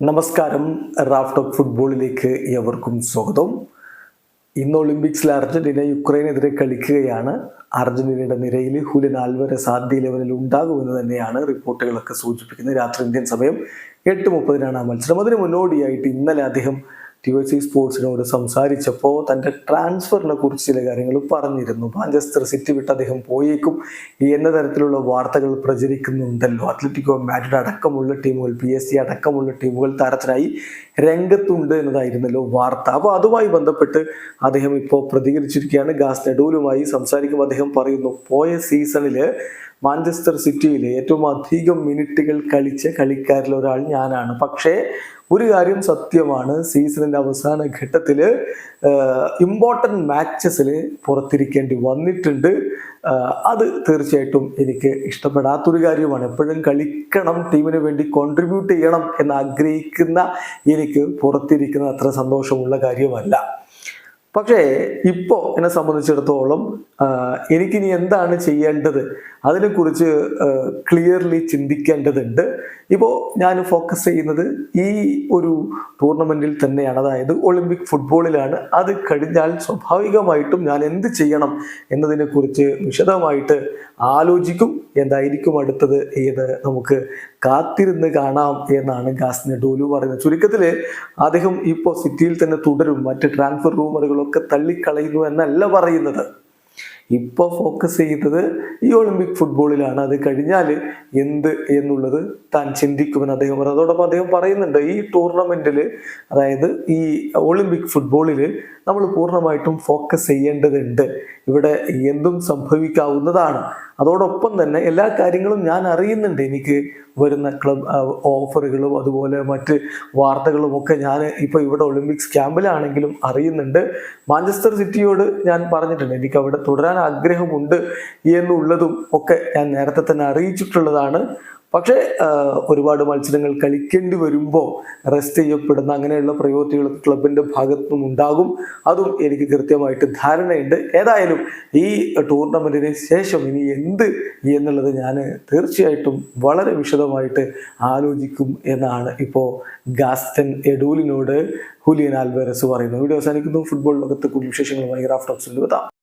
നമസ്കാരം. Raft of ഫുട്ബോളിലേക്ക് എവർക്കും സ്വാഗതം. ഇന്ന് ഒളിമ്പിക്സിൽ അർജന്റീന യുക്രൈനെതിരെ കളിക്കുകയാണ്. അർജന്റീനയുടെ നിരയിൽ ഹുലിൻ ആൽവരസ് ആദ്യ ലെവലിൽ ഉണ്ടാകുമെന്ന് തന്നെയാണ് റിപ്പോർട്ടുകളൊക്കെ സൂചിപ്പിക്കുന്നത്. രാത്രി ഇന്ത്യൻ സമയം എട്ട് മുപ്പതിനാണ് ആ മത്സരം. അതിന് മുന്നോടിയായിട്ട് ഇന്നലെ അദ്ദേഹം ടി വൈ സി സ്പോർട്സിനോട് സംസാരിച്ചപ്പോൾ തന്റെ ട്രാൻസ്ഫറിനെ കുറിച്ച് ചില കാര്യങ്ങൾ പറഞ്ഞിരുന്നു. മാഞ്ചസ്റ്റർ സിറ്റി വിട്ട് അദ്ദേഹം പോയേക്കും. എന്ന തരത്തിലുള്ള വാർത്തകൾ പ്രചരിക്കുന്നുണ്ടല്ലോ. അത്ലറ്റിക്കോ മാഡ്രിഡ് അടക്കമുള്ള ടീമുകൾ പി എസ് സി അടക്കമുള്ള ടീമുകൾ താരത്തിനായി രംഗത്തുണ്ട് എന്നതായിരുന്നല്ലോ വാർത്ത. അപ്പോൾ അതുമായി ബന്ധപ്പെട്ട് അദ്ദേഹം ഇപ്പോൾ പ്രതികരിച്ചിരിക്കുകയാണ്. ഗാസ് നെഡൂലുമായി സംസാരിക്കുമ്പോൾ അദ്ദേഹം പറയുന്നു പോയ സീസണിൽ മാഞ്ചസ്റ്റർ സിറ്റിയിൽ ഏറ്റവും അധികം മിനിറ്റുകൾ കളിച്ച കളിക്കാരിൽ ഒരാൾ ഞാനാണ്. പക്ഷേ ഒരു കാര്യം സത്യമാണ്. സീസണിന്റെ അവസാന ഘട്ടത്തിൽ ഇമ്പോർട്ടന്റ് മാച്ചസിൽ പുറത്തിരിക്കേണ്ടി വന്നിട്ടുണ്ട്. അത് തീർച്ചയായിട്ടും എനിക്ക് ഇഷ്ടപ്പെടാത്തൊരു കാര്യമാണ്. എപ്പോഴും കളിക്കണം ടീമിന് വേണ്ടി കോൺട്രിബ്യൂട്ട് ചെയ്യണം എന്ന് ആഗ്രഹിക്കുന്ന എനിക്ക് പുറത്തിരിക്കുന്ന അത്ര സന്തോഷമുള്ള കാര്യമല്ല. പക്ഷേ ഇപ്പോൾ എന്നെ സംബന്ധിച്ചിടത്തോളം എനിക്കിനി എന്താണ് ചെയ്യേണ്ടത്? അതിനെക്കുറിച്ച് ക്ലിയർലി ചിന്തിക്കേണ്ടതുണ്ട്. ഇപ്പോൾ ഞാൻ ഫോക്കസ് ചെയ്യുന്നത് ഈ ഒരു ടൂർണമെന്റിൽ തന്നെയാണ്. അതായത് ഒളിമ്പിക് ഫുട്ബോളിലാണ് അത് കഴിഞ്ഞാൽ സ്വാഭാവികമായിട്ടും ഞാൻ എന്ത് ചെയ്യണം എന്നതിനെക്കുറിച്ച് വിശദമായിട്ട് ആലോചിക്കും. എന്തായിരിക്കും അടുത്തത്? ഏത് നമുക്ക് കാത്തിരുന്ന് കാണാം എന്നാണ് ഗാസ്നെ ഡോലു പറയുന്നത്. ചുരുക്കത്തിൽ അദ്ദേഹം ഇപ്പോൾ സിറ്റിയിൽ തന്നെ തുടരും. മറ്റ് ട്രാൻസ്ഫർ റൂമറുകളൊക്കെ തള്ളിക്കളയുന്നു എന്നല്ല പറയുന്നത്. ഇപ്പോൾ ഫോക്കസ് ചെയ്യുന്നത് ഈ ഒളിമ്പിക് ഫുട്ബോളിലാണ് അത് കഴിഞ്ഞാൽ എന്ത് എന്നുള്ളത് താൻ ചിന്തിക്കുമെന്ന് അദ്ദേഹം പറഞ്ഞു. അതോടൊപ്പം അദ്ദേഹം പറയുന്നുണ്ട് ഈ ടൂർണമെന്റിൽ അതായത് ഈ ഒളിമ്പിക് ഫുട്ബോളിൽ നമ്മൾ പൂർണമായിട്ടും ഫോക്കസ് ചെയ്യേണ്ടതുണ്ട്. ഇവിടെ എന്തും സംഭവിക്കാവുന്നതാണ്. അതോടൊപ്പം തന്നെ എല്ലാ കാര്യങ്ങളും ഞാൻ അറിയുന്നുണ്ട്. എനിക്ക് വരുന്ന ക്ലബ് ഓഫറുകളും അതുപോലെ മറ്റ് വാർത്തകളും ഒക്കെ ഞാൻ ഇപ്പോൾ ഇവിടെ ഒളിമ്പിക്സ് ക്യാമ്പിലാണെങ്കിലും അറിയുന്നുണ്ട്. മാഞ്ചസ്റ്റർ സിറ്റിയോട് ഞാൻ പറഞ്ഞിട്ടുണ്ട്. എനിക്ക് അവിടെ തുടരാൻ ആഗ്രഹമുണ്ട് എന്നുള്ളതും ഒക്കെ ഞാൻ നേരത്തെ തന്നെ അറിയിച്ചിട്ടുള്ളതാണ്. പക്ഷേ ഒരുപാട് മത്സരങ്ങൾ കളിക്കേണ്ടി വരുമ്പോൾ റെസ്റ്റ് ചെയ്യപ്പെടുന്ന അങ്ങനെയുള്ള പ്രയോറിറ്റികൾ ക്ലബിന്റെ ഭാഗത്തുനിന്നും ഉണ്ടാകും. അതും എനിക്ക് കൃത്യമായിട്ട് ധാരണയുണ്ട്. ഏതായാലും ഈ ടൂർണമെന്റിന് ശേഷം ഇനി എന്ത് എന്നുള്ളത് ഞാൻ തീർച്ചയായിട്ടും വളരെ വിശദമായിട്ട് ആലോചിക്കും എന്നാണ് ഇപ്പോൾ ഗാസ്റ്റൻ എഡൂലിനോട് ഹുലിയൻ ആൽവേറസ് പറയുന്നത്. വീഡിയോ അവസാനിക്കുന്നു. ഫുട്ബോൾ ലോകത്ത് കൂടുതൽ വിശേഷങ്ങളുമായി റാഫ്റ്റോക്സിൽ എത്താം